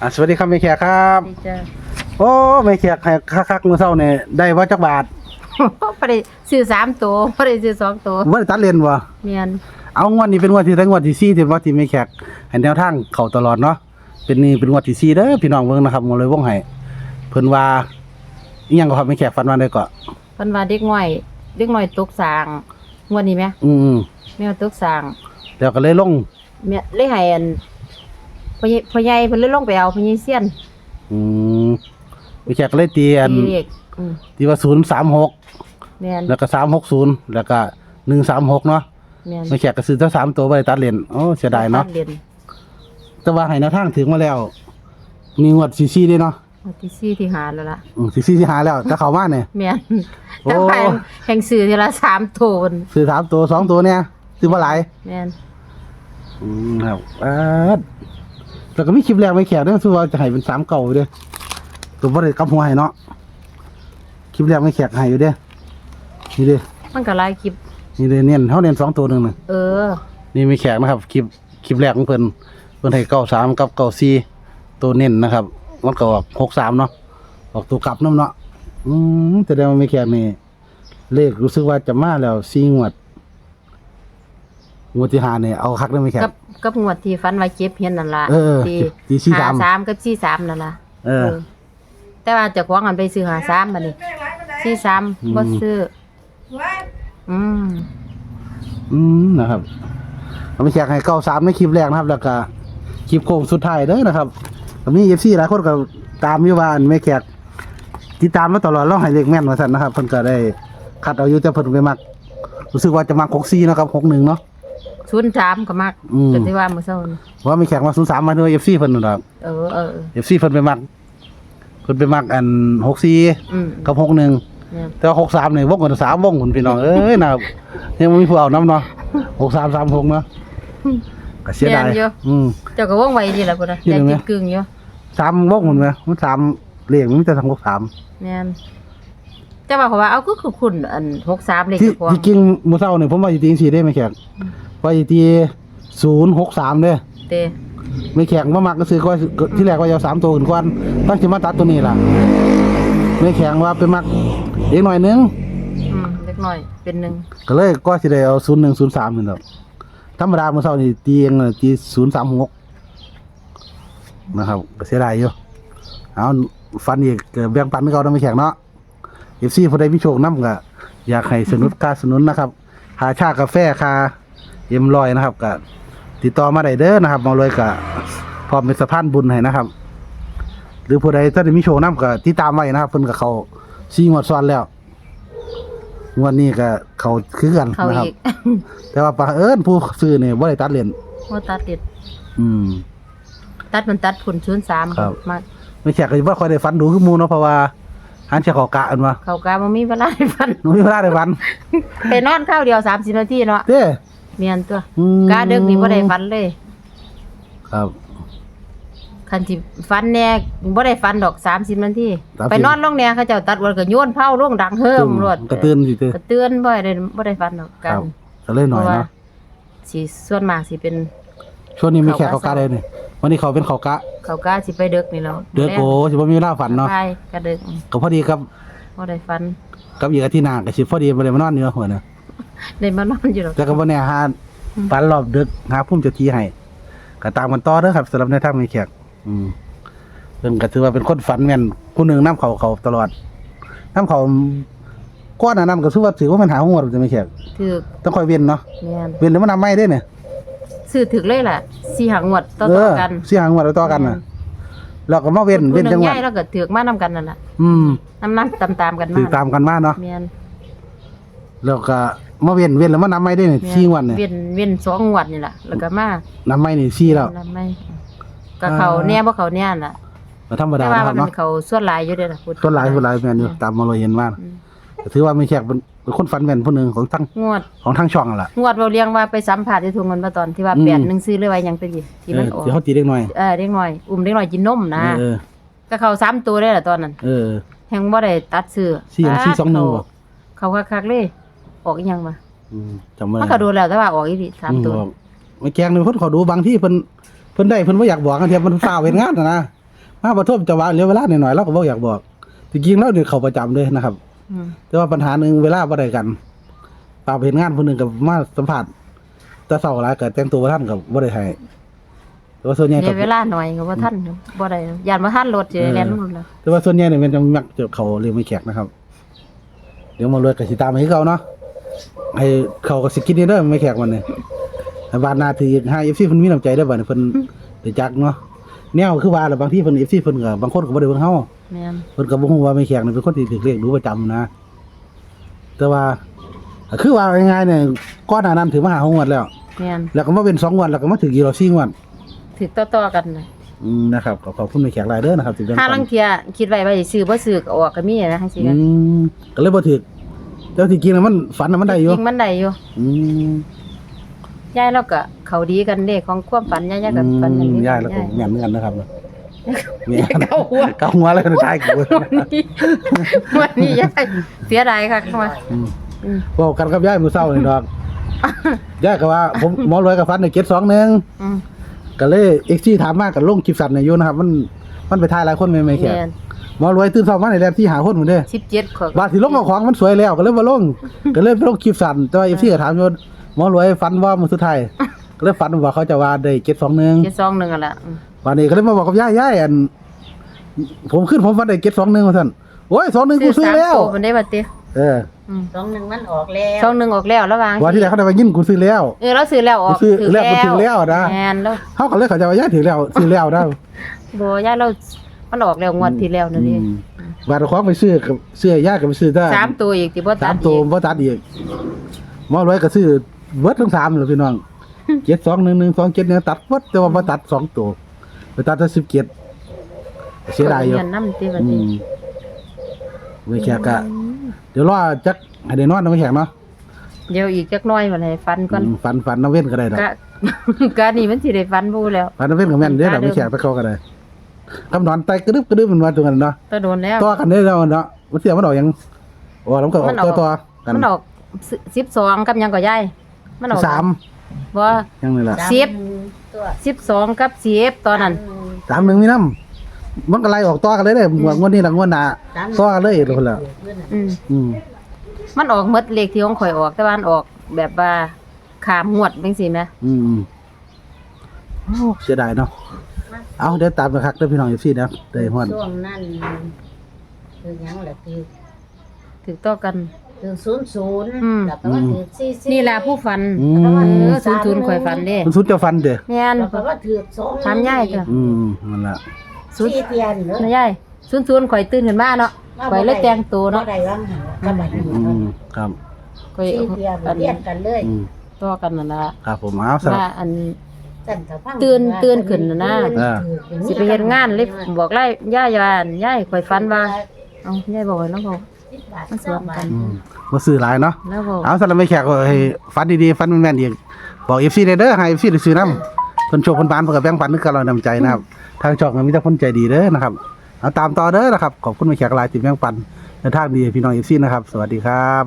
อะสวัสดีครับแม่แขกครับ ดีจ้ะ โอ้แม่แขกให้คักๆมื้อเช้านี่ได้ว่าจักบาทบ่ได้ซื้อสามตัวบ่ได้ซื้อสองตัวบ่ได้ตัดเลนบ่เมียนเอางวดนี้เป็นงวดที่ทั้งงวดที่4ที่ว่าที่แม่แขกให้แนวทางเข้าตลอดเนาะเป็นนี่เป็นงวดที่4เด้อพี่น้องเบิ่งนะครับหมดเลยวงให้เพิ่นว่าอีหยังก็ครับแม่แขกฝันว่าได้ก็เพิ่นว่าเด็กน้อยเด็กน้อยตกสร้างงวดนี้ไหมอืมแมวตกสร้างๆแล้วก็เลยลงแม่เลยให้อัน พ่อใหญ่พ่อใหญ่เพิ่นเลยลงไปเอาพ่อใหญ่เซียนอืมแม่แขกก็เลยตีอันตีเลขอืมตีว่า036แม่นแล้วก็360แล้วก็136เนาะแม่นแม่แขกก็ซื้อทั้งสามตัวบ่ได้ตัดเลนโอ้เสียดายเนาะตัรียแต่ว่าให้แนวทางถึงมาแล้ว มีงวดซีซีด้วยเนาะงวดที่สี่ที่หาแล้วล่ะซีซีที่หาแล้วแต่เขามาเนี่ย แม่นโอ้แต่ว่าแห่งซื้อทีละสามตัวพุ่นซื้อสามตัวสองตัวเนี่ยซื้อมาหลายแม่นอืมครับอ่า แล้วก็มีคลิปแรกไม่แขกด้วยซื้อว่าจะให้เป็นสามเก่าอยู่เด้อตัวบ่ได้กำหัวให้เนาะคลิปแรกไม่แขกให้อยู่เด้อนี่เด้อมันก็หลายคลิป นี่เด้อเน้นเขาเน้นสองตัวหนึ่งน่ะเออ นี่ไม่แขกนะครับคลิปคลิปแรกของเพิ่นเพิ่นให้เก้าสามกับเก้าสี่ตัวเน้นนะครับมันก็ออกหกสามเนาะออกตัวกลับน้ำเนาะอืมแต่เดี๋ยวไม่แขกนี่เลขรู้สึกว่าจะมาแล้วสี่งวด งวดที่ห้าเนี่ยเอาคักได้ไหมแขก กับกับงวดที่ฟันไว้เจ็บเห็นนั่นล่ะเออที่ที่สี่สามหสามกับสี่สามนั่นล่ะเออ แต่ว่าเจะคว้าของกันไปซื้อหาสามมานี่สี่สามอืม บ่ซื้อ อืมอืมนะครับเอาไม่แขกให้เก้าสามในคลิปแรกนะครับ แล้วก็คลิปโค้งสุดท้ายเด้อนะครับก็มีเอฟซีหลายคนก็ตามอยู่ว่าอันไม่แขกติดตามมาตลอดเราให้เลขแม่นมาสั่นนะครับเพิ่นก็ได้คัดเอาอยู่แต่เพิ่นไปมักรู้สึกว่าจะมักหกสี่นาะครับหกหนึ่งเนาะ ศูนย์สามก็มักอืม จนที่ว่ามื้อเช้านี่ว่ามีแขกมาศูนย์สามมาด้วยเอฟซีเพิ่นนะครับเออเออเออ เอฟซีเพิ่นไปมักเพิ่นไปมักอันหกสี่อืมกับหกหนึ่งเนี่ยแต่ว่าหกสามเนี่ยวงกันสามวงคุณพี่น้องเอ้ยนะครับยังบ่มีผู้เอาน้ำเนาะหกสามสามหกเนาะก็เสียดายอืม เจ้าก็ว่องไวดีล่ะพุ่นน่ะอยู่ได้ไหมกินกึ่งอยู่สามวงหมดไหมมันสามเลขมันมีแต่สามหกสามแม่นแต่ว่าเขาว่าเอาคือคือคุณอัน63เลขที่เจ้าของที่จริงมื้อเช้าเนี่ยผมว่าสิตีสี่ได้ไหมแขก ว่าสิตีศูนย์หกสามเด้อเต้ไม่แขกมามักก็ซื้อก็ที่แรกว่าจะเอาสามตัวขึ้นก่อนตั้งสิมาตัดตัวนี้ล่ะ ไม่แข็งว่าไปมักอีกหน่อยนึง อืมเล็กน้อยเป็นหนึ่งก็เลยก็สิได้เอาศูนย์หนึ่งศูนย์สามนี่แหละธรรมดาเมื่อเช้านี่ตีเองน่ะตีศูนย์สามหกนะครับก็เสียดายอยู่เอาฟันอีกก็แบ่งปันให้เขาต้องไม่แข็งเนาะเอฟซีผู้ใดมีโชคน้ำก็อยากให้สนุนการสนุนนะครับหาชากาแฟคา เอ็มลอยนะครับก็ติดต่อมาได้เด้อนะครับมาเลยก็พร้อมเป็นสะพานบุญให้นะครับ หรือผู้ใดถ้าได้มีโชคน้ำก็ติดตามไว้นะครับเพิ่นกับเขาซีงวดซ้อนแล้วงวดนี้ก็เขาคือกันเขานะครับ อีกแต่ว่าปะเอิญผู้ซื้อเนี่ยบ่ได้ตัดเลนว่าตัดติดอืม ตัดมันตัดผลศูนย์สามครับ มาไม่แขกก็บ่ค่อยได้ฟันดูคือหมู่เนาะเพราะว่าหันจะเขอกะอันว่าเขากาบ่มีเวลาให้ฟันหนูมีเวลาได้ฟัน ไปนอนข้าวเดียว30นาทีเนาะเด้ เมียนตัวอืมกาดึกนี่บ่ได้ฟันเลยครับคันที่ฟันแน่บ่ได้ฟันดอก30นาที30ไปนอนลงแน่เขาเจ้าตัดวันก็โยนเผาลงดังเฮิมรวดกระตื้นสิเด้อกระเตือนบ่ได้บ่ได้ฟันดอกคกัรันบก็เลยหน่อยพราะว่าเนาะสิส่วนมากสิเป็น ช่วงนี้มีแขกเขาเขากะ กะได้นี่วันนี้เขาเป็นเขากะ เขากาสิไปดึกนี่แล้วเดือโอ้สิบ่มีเวลาฝันเนาะไปกระดึกก็พอดีครับบ่ได้ฟันกับอีกอาทิตย์หน้าก็สิพอดีบ่ได้มานอนอยู่หัวน่ะ ได้มานอนอยู่ดอกแต่ก็บ่แน่หาฝันรอบดึกหาพุ่มเจ้าที่ให้ก็ตามกันต่อเด้อครับสำหรับในทางมีแขกอืมเพิ่นก็ถือว่าเป็นคนฝันแม่นผู้หนึงนํเขาเขาตลอดนํเขาก้อนหน้านั้นก็ถือว่าถือว่ามันหาหัวจะไม่แขกถือต้องคอยเว้นเนาะแม่นเว้นแล้วมันนำไม่ได้เนี่ยซื้อถึกเลยล่ะสี่หางวดต่อเอๆอกันเสียหางหัวแล้วต่อกันน่ะเราก็มาเว้นเว้นจังหวัดผู้นึ่ใหญ่แล้วก็ถือกมานํกันนั่นล่ะอืมน้ำน้ำตามตามๆกันมาติดตามกันมาเนาะแม่น แล้วก็มาเว้นเว้นแล้วมันนำไม่ได้เนี่ยแม่นสี่วันเนี่ยเว้นเว้นสองงวดนี่ล่ะแล้วก็มานำไม่นี่สี่แล้วนำไม่ก็เขาแน่บ่เขาแน่ล่ะก็ธรรมดาแต่ว่านะคมัรับนเนาะเขาส่วนหลายอยู่เด้อล่ะพูดต้นหลายต้นหลายแม่นอยู่ตามมาเลยเห็นว่าอืมก็ถือว่าไม่แขกเป็นเป็นคนฝันแม่นผู้หนึ่งของทั้งงวดของทั้งช่องนั่นแหละงวดเราเรียงว่าไปสัมผัสที่ทุ่งเงินมาตอนที่ว่าอืมแปดหนึ่งซื้อเรื่อไว้ยังไปดิที่เอมันอออกที่เขาตีเล็กน้อยเออเด็กน้อยอุ้มเด็กน้อยกินนมนะเออก็เขาซ้ำตัวได้ล่ะตอนนั้น เออแฮงบ่ได้ตัดซื้อสี่อย่างสี่สองหนึ่งบ่เขาเขาคักๆเลย ออกอีหยังมาอืมจำไม่มันได้ก็ดูแล้วแต่ว่าออกอีหลีสามตัวอืบอกไม่แกงเลยเพิ่นเขาดูบางที่เพิ่นเพิ่นได้เพิ่นบ่อยากบอกกันเทียบเพิ่นฟ้าวเฮ็ดงานน่ะนะมาปฐมจะว่าเหลือเวลาหน่อยๆเราก็บ่อยากบอกจริงๆแล้วเนี่ยเขาประจำเลยนะครับ อืมแต่ว่าปัญหาหนึ่งเวลาบ่ได้กันปากเห็นงานผู้หนึงกับมาสัมผัสแตะเศร้าหลายก็แต่งตัวบ่ทันกับบ่ได้ให้แต่ว่าส่วนใหญ่ก็เดี๋ยวเวลาหน่อยก็บ่ทันบ่ได้ยานบ่ทันรถสิแล่นรถแล้วแต่ว่าส่วนใหญ่เนี่ยมันจะมักจะเขาเรียกไม่แขกนะครับ เดี๋ยวมาเลยกับสิตามให้เขาเนาะ ให้เขาก็สิกินนี่เด้อไม่แขกมันเนี่ยให้บานหนาถือให้ FC เพิ่นมีน้ำใจได้อบัดนี้เพิ่นได้จักเนาะแนวคือว่าแล้วบางทีเพิ่น FC เพิ่นก็บางคนก็บ่ได้เบิ่งเฮาแม่นเพิ่นก็บ่ฮู้ว่าไม่แขกนี่เป็นคนที่ถูกเรียกรู้ประจำนะ แต่ว่าคือว่าง่ายๆเนี่ยก้อนหน้านั้นถือมาหาหงวดแล้ว แม่นแล้วก็มาเป็น2งวดแล้วก็มาถึงกี่รอบ4งวดถึกต่อๆกันน่ะอืมนะครับก็ขอบคุณไม่แขกหลายเด้อนะครับที่แบ่งถ้าปัลันงเที่ยคิดไว้ว่าสิซื้อบ่ซื้อก็ออกก็มีนะจังซี่อืนะมก็เลยบ่ถึก แต่ว่าที่จริงน่ะมันฝันน่ะมันได้อยู่จริงมันได้อยู่อืมยายเราก็เขาดีกันเด้ของความฝันยายยายก็ฝันกันอืมดีย่ายแล้วก็แม่นเหมือนกันนะครับแม่นเกาหัวเกาหัวแล้วก็ตายกูวันนี้ยายเสียดายค่ะมาอืมอืมบอกกันกับย่ายมื้อเช้านี่ดอกย่ายก็ว่า ผมหมอรวยกับฟันในเก็ตสองหนึงอืมก็เลยเอ็กซี่ถามมากับลงคลิปสัตว์ในอยู่นะครับ มันมันไปถ่ายหลายคนไม่ไม่แค่แม่น หมอรวยตื่นเช้ามาในแลนที่หาคนเหมือนเด้17ขวบบาดสิลงเอาของมันสวยแล้วก็เลยบ่ลงก็เลยไปลงคลิปสัตว์แต่ว่าเอฟซีก็ถามอยู่หมอรวยฟันว่ามื้อสุดท้ายก็เลยฟันว่าเขาจะว่าได้เก็ตสองหนึงเจ็ดสองหนึ่งอะล่ะอืมวันนี้ก็เลยมาบอกกับย่าย่ายอันผมขึ้นผมฟันได้เก็ตสองหนึ่งมาท่านโอ้ยสองหนึ่งกูซื้อแล้วสามตัวมันได้บัดติเอออืมสองหนึ่งมันออกแล้วสองหนึ่งออกแล้วระหว่างวันที่ไหนเขาได้มายินกูซื้อแล้วเออเราซื้อแล้วออกซื้อแล้วมันซื้อแล้วนะแม่นแล้วเขาก็เลยเขาจะว่าย่าถือแล้วซื้อแล้วได้บ่ยายเรา มันออกแล้วงวดที่แล้วนั่นเองอืมบาดของไปซื้อกับซื้อย่ากับไปซื้อได้สามตัวอีกที่บ่ตัสาดมตัวอีกบ่ตัดอีกหมอรวยก็ซื้อเบิดทั้งสามเลยพี่น้องเจ็ดสองหนึ่งหนึ่งสองเจ็ดเนี่ยตัดเบิดแต่ว่าบ่ตัดสองตัวไปตัดแต่สิบเจ็ดเสียดายอยู่เงินนำติบัดอืนี้มไม่แขกกะเดี๋ยวรอจักให้ได้นอนนะไม่แขกเนาะเดี๋ยวอีกจักหน่อยบัดนี้ฟันก่อนอืมฝันฝันน้ำเว้นก็ได้ดอกกะกะนี่มันสิได้ฟันบ่แล้วฝันน้ำเว้นกับแม่นเด้อดอกไม่แขกตะเขาก็ได้ คำนอนไตกระดึบกระดึบมันมาตรงกันเนาะตะโดนแล้ว ต่อกันได้แล้วเนาะมันเสียมันออกหยังโอ้แล้วมันก็ออมักนอตัอวกตัวกันมันออก12กับหยังก็ยายมันออกสามบ่ยังนี่แหละสิบ ตัว12กับ10ตอนนั้น สามหนึ่งมีน้ำมันก็ไล่ออกต่อกันเลยเด้งวดงวดนี้หลังงวดหน้าต่อกันเลยเลยคนละอืมอืมมันออกหมดเลขที่ของข่อยออกแต่ว่ามันออกแบบว่าขามงวดจังซี่แหมอืมอืมโอ้เสียดายเนาะ เอาเดี๋ยวตามไปคักเด้อพี่น้องอยู่ซี่นะได้ฮอดช่วงนั้นคือหยังล่ะคือถูกต่อกัน คือศูนย์ศูนย์อืม แล้วก็ว่าถือสี่สี่นี่ล่ะผู้ฝันอืเอมอศูนย์ศูนย์ข่อยฝันเด้มันสุดเจะฟันเด้อแม่น แล้วก็ว่าถือสองถามยายเถอะอืมนั่นล่ะศูนย์ สี่เทียนเนอะนะยายศูนย์ศูนย์ข่อยตื่นขึ้นมาเนาะข่อยเลยแต่งตัวเนาะบ่ได้ว่างหันก็บัดนี้อืมครับข่อยสี่เทียนอันเรียนกันเลย อืมต่อกันนั่นล่ะครับผมเอาสำหรับ ว่าอัน สั่นกับพังตื่นตื่นขึ้นน่ะนะอ่า สิไปเฮ็ดงานเลยบอกไล่ย่ายว่าอันยายข่อยฝันว่าเอ้ายายบอกให้แล้วบอก มันสวนกัน อืมบ่ซื้อหลายเนาะแล้วบอกเอาสำหรับไม่แขกก็ให้ฟันดีๆฟันแม่นๆอีกบอก FC ได้เด้อให้ FC ได้ซื้อนํเพิ่นโชคเพิ่นปานเพิ่นก็แบ่งปันนึกกับเรานำใจนะครับ ทางช่องก็มีแต่คนใจดีเด้อนะครับเอาตามต่อเด้อนะครับขอบคุณไม่แขกหลายที่แบ่งปันในทางดีให้พี่น้อง FC นะครับ สวัสดีครับ